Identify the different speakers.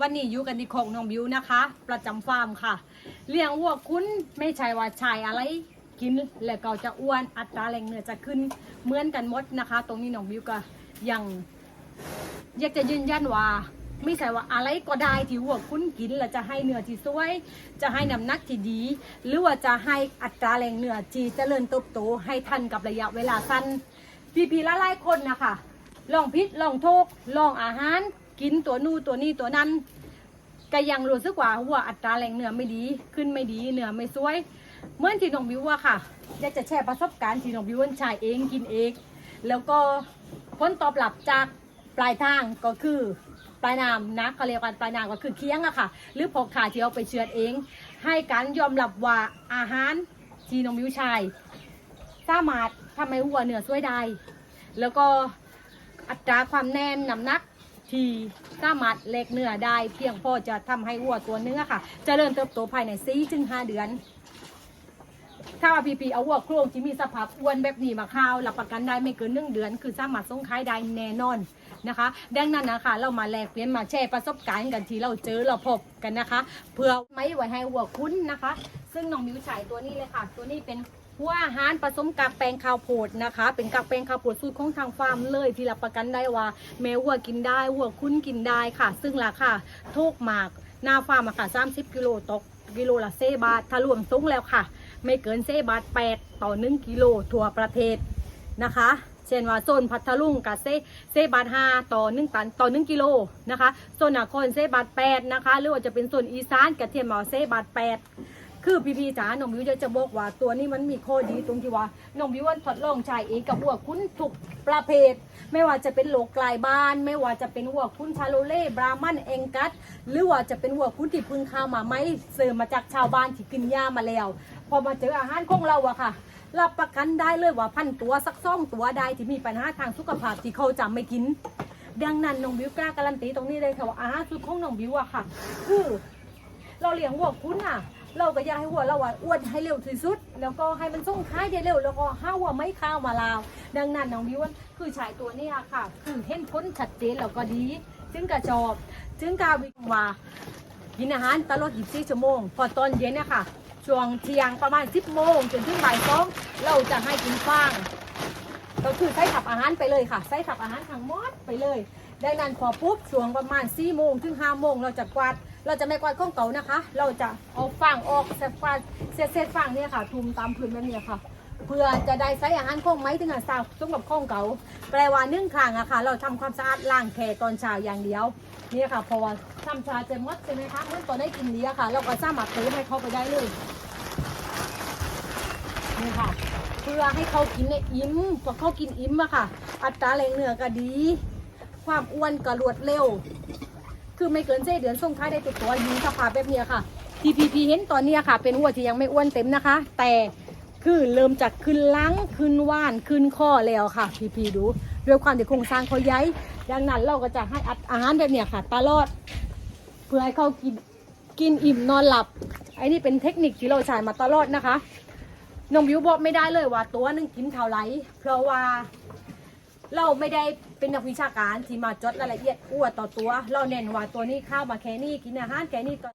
Speaker 1: วันนี้อยู่กันที่ของน้องบิวนะคะ ประจำฟาร์มค่ะ เลี้ยงวัวคุณไม่ใช่ว่าชายอะไรกินแล้วก็จะอ้วนอัตราแรงเนื้อจะขึ้นเหมือนกันหมดนะคะ ตรงนี้น้องบิวก็ยังอยากจะยืนยันว่าไม่ใช่ว่าอะไรก็ได้ที่วัวคุณกินแล้วจะให้เนื้อที่สวย จะให้น้ำหนักที่ดี หรือว่าจะให้อัตราแรงเนื้อที่เจริญเติบโตให้ทันกับระยะเวลาสั้นพี่พีละหลายคนนะคะลองพิษลองโทกลองอาหาร กินตัวนู่ตัวนี้ตัวนั้นก็ยังรู้สึกว่าหัวอัตราแรงเนื้อไม่ดีขึ้นไม่ดีเนื้อไม่สวย เมื่อที่น้องบิวว่าค่ะอยากจะแชร์ประสบการณ์ที่น้องบิวใช้เองกินเอง แล้วก็ผลตอบรับจากปลายทางก็คือปลายน้ำนะเขาเรียกว่าปลายน้ำก็คือเคียงอะค่ะ หรือพอขาที่เอาไปเชือดเอง ให้การยอมรับว่าอาหารที่น้องบิวใช้สามารถทำให้หัวเนื้อสวยได้แล้วก็อัตราความแน่นน้ำหนัก ที่สามารถเล็กเนื้อได้เพียงพอจะทำให้วัวตัวเนื้อค่ะจเจริญเติบโตภายใน4ถึง5เดือน ถ้าว่าพีพีเอาวัวโครงที่มีสภาพอ้วนแบบนี้มาข้าวรับประกันได้ไม่เกินหนึ่งเดือน คือสามารถส่งขายได้แน่นอนนะคะ ดังนั้นนะคะ เรามาแลกเปลี่ยนมาแชร์ประสบการณ์กันที่เราเจอเราพบกันนะคะ เพื่อไม่ไว้ให้วัวคุ้นนะคะ ซึ่งน้องมิวใช้ตัวนี้เลยค่ะ ตัวนี้เป็น หัวอาหารผสมกากแปลงข้าวโพดนะคะ เป็นกากแปลงข้าวโพดสูตรของทางฟาร์มเลยที่รับประกันได้ว่า แม้วัวกินได้วัวคุ้นกินได้ค่ะ ซึ่งราคาถูกมากหน้าฟาร์มอะค่ะ30กิโลตกกิโลละเซบาทถ้ารวมซุ้งแล้วค่ะ ไม่เกินเซบาท8ต่อ 1 กิโลทั่วประเทศนะคะเช่นว่าโซนพัทลุงกับเซเซบาท5ต่อ1ตันต่อ1กิโลนะคะโซนนครเซบาท8นะคะ หรือว่าจะเป็นโซนอีสานกับเทียมเอาเซบาท8 คือพี่พีจ๋าน้องบิวจะจะบอกว่าตัวนี้มันมีข้อดีตรงที่ว่าน้องบิวว่าทดลองใช้เองกับวัวคุ้นทุกประเภท ไม่ว่าจะเป็นโลกลายบ้าน ไม่ว่าจะเป็นวัวคุ้นชาโลเล่บรามันเองกัสหรือว่าจะเป็นวัวคุ้นที่พึ่งข้าวมาไม่เสริมมาจากชาวบ้านที่กินหญ้ามาแล้ว พอมาเจออาหารของเราอะค่ะรับประกันได้เลยว่าพันตัวสักซ่องตัวใดที่มีปัญหาทางสุขภาพที่เขาจะไม่กิน ดังนั้นน้องบิวกล้าการันตีตรงนี้เลยค่ะว่าอาหารสุดของน้องบิวอะค่ะ คือ เราเลี้ยงวัวคุ้นอะ เราก็อยากให้วัวเราอะอ้วนให้เร็วที่สุด แล้วก็ให้มันส่งท้ายได้เร็ว แล้วก็ห้าวัวไม่ข้าวมาลาว ดังนั้นน้องบิวว่าคือใช้ตัวเนี้ยค่ะ คือเห็นพ้นชัดเจนแล้วก็ดีถึงกระจอบถึงกาวิงว่ากินอาหารตลอด 24 ชั่วโมง พอตอนเย็นเนี่ยค่ะ ช่วงเที่ยงประมาณ 10 โมงจนถึงบ่ายสองเราจะให้กินฟางก็คือใช้ขับอาหารไปเลยค่ะใช้ขับอาหารทั้งหมดไปเลย ดังนั้นพอปุ๊บช่วงประมาณ 4 โมงถึง 5 โมงเราจะกวาด เราจะไม่กวาดข้องเก่านะคะ เราจะเอาฟางออกเศษฟางเศษเศษฟางเนี่ยค่ะ ทุมตามพื้นแบบนี้ค่ะ เพื่อจะได้ใช้อาหารข้องไม้ถึงอะสาวสมกับข้องเก่าแปลว่านึ่งครั้งอะค่ะ เราทำความสะอาดล้างแค่ตอนเช้าอย่างเดียวนี่ค่ะพราะว่าทำชาเจะมดใช่ไหมคะเมื่อตอนได้กินนี้อะค่ะ เราก็สามารถเติมให้เขาไปได้เลยนี่ค่ะ เพื่อให้เขากินเนี่ยอิ่มพอเขากินอิ่มอะค่ะ อัตราแรงเหนือก็ดี ความอ้วนก็รวดเร็ว คือไม่เกินเส้เดือนส่งท้ายได้ตัวตัวยิงสภาพแบบเนี้ยค่ะ TPP เห็นตอนเนี้ยค่ะ เป็นหัวที่ยังไม่อ้วนเต็มนะคะ แต่คือเริ่มจากขึ้นลังขึ้นว่านขึ้นข้อแล้วค่ะ พีพีดูด้วยความที่โครงสร้างเขาใหญ่ดังนั้นเราก็จะให้อัดอาหารแบบเนี้ยค่ะตลอด เพื่อให้เขากินกินอิ่มนอนหลับไอ้นี่เป็นเทคนิคที่เราใช้มาตลอดนะคะน้องบิวบอกไม่ได้เลยว่าตัวนึงกินเท่าไรเพราะว่า เราไม่ได้เป็นนักวิชาการที่มาจดรายละเอียดอ้วต่อตัว เราเน้นว่าตัวนี้ข้าวมาแค่นี้กินอาหารแค่นี้ต่อ